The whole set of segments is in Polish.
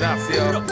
Racja.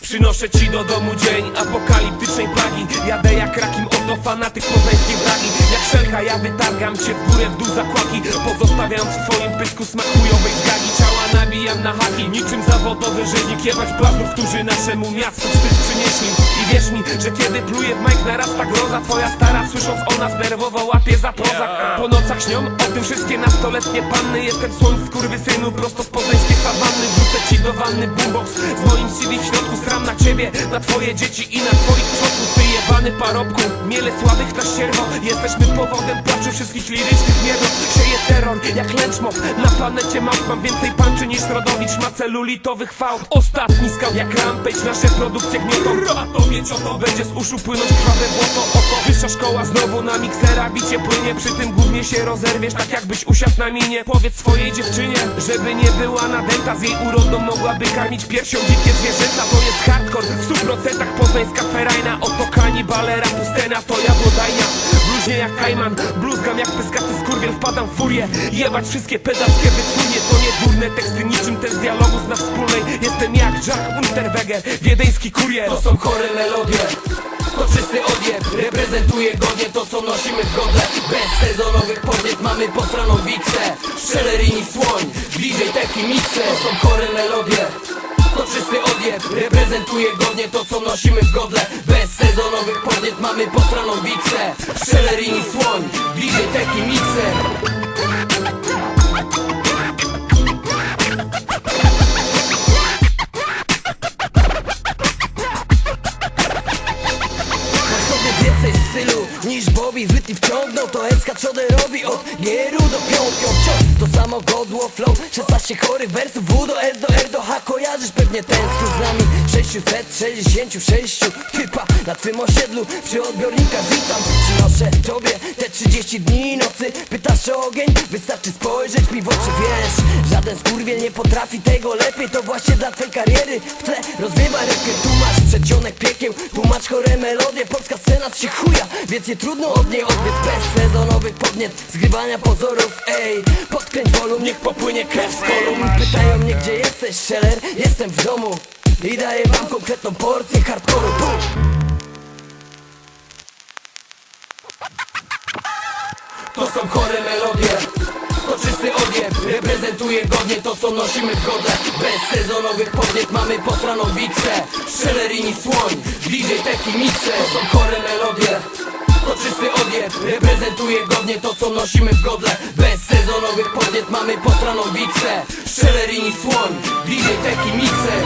Przynoszę ci do domu dzień apokaliptycznej plagi. Jadę jak rakim oto fanatyk poznańskiej bragi. Jak szelka ja wytargam cię w górę w dół zakłaki Pozostawiając w twoim pysku smak chujowej zgagi. Ciała nabijam na haki. Niczym zawodowy rzeźnik Jebać blazów, którzy naszemu miastu wstyd przynieśli. I wierz mi, że kiedy pluję w majk narasta groza Twoja stara słysząc o nas nerwowo łapie za prozak. Po nocach śnią o tym wszystkie nastoletnie panny. Jestem słoń synu prosto z poznańskiej sawanny. Wrzucę ci do wanny boombox. Z moim CD w środku Sram na ciebie, na twoje dzieci i na twoich przodków. Ty jebany parobku, miele słabych na ścierwo. Jesteśmy powodem płaczu wszystkich lirycznych mierdów Sieje terror jak lęczmow Na planecie małp mam więcej panczy niż Rodowicz. Ma celulitowych fałd. Ostatni skał jak rampage Nasze produkcje gniotą. A tobie cioto. Będzie z uszu płynąć krwawe błoto. Oto wyższa szkoła znowu na miksera Bicie płynie, przy tym głównie się rozerwiesz Tak jakbyś usiadł na minie. Powiedz swojej dziewczynie, żeby nie była nadęta Z jej urodą mogłaby karmić piersią dzikie zwierzęta. To jest hardcore, w stu procentach poznańska ferajna Oto kanibale, rapu scena, to jabłodajnia Bluźnie jak kajman, bluzgam jak pyskaty skurwiel Wpadam w furię, jebać wszystkie pedalskie wytwórnie To nie durne teksty, niczym ten z dialogu na wspólnej. Jestem jak Jack Unterweger, wiedeński kurier. To są chore melodie To czysty odjeb. Reprezentuje godnie to co nosimy w godle. Bez sezonowych podniet mamy posraną wiksę Szczelerini słoń DJ Teki Mixe To są chore melodie. To czysty odjeb. Reprezentuje godnie to co nosimy w godle. Bez sezonowych podniet mamy posraną wiksę Szczelerini słoń DJ Teki Mixe niż Bobby Zbytni wciągnął to SK czodę robi? Od Gieru do piątką wciąż to samo godło flow 16 chorych wersów W do S do R do H Kojarzysz pewnie tęsknisz z nami. 666 typa na twym osiedlu. Przy odbiornikach witam Przynoszę 30 dni i nocy. Pytasz o ogień? Wystarczy spojrzeć mi w oczy Wiesz, żaden skurwiel nie potrafi tego lepiej. To właśnie dla twej kariery w tle rozwiewa rękę Tu masz przedsionek piekieł, tu masz chore melodie. Polska scena się chuja, więc nie trudno od niej odbiec Bez sezonowych podniet, zgrywania pozorów Ej, podkręć wolum, niech popłynie krew z kolumn Pytają mnie gdzie jesteś, Scheller? Jestem w domu i daję wam konkretną porcję hardcore'u To są chore melodie. To czysty odjeb Reprezentuje godnie to co nosimy w godle Bez sezonowych podniet mamy posraną wiksę Szczelerini słoń DJ Teki Mixe To są chore melodie. To czysty odjeb Reprezentuje godnie to co nosimy w godle. Bez sezonowych podniet mamy posraną wiksę Szczelerini słoń DJ Teki Mixe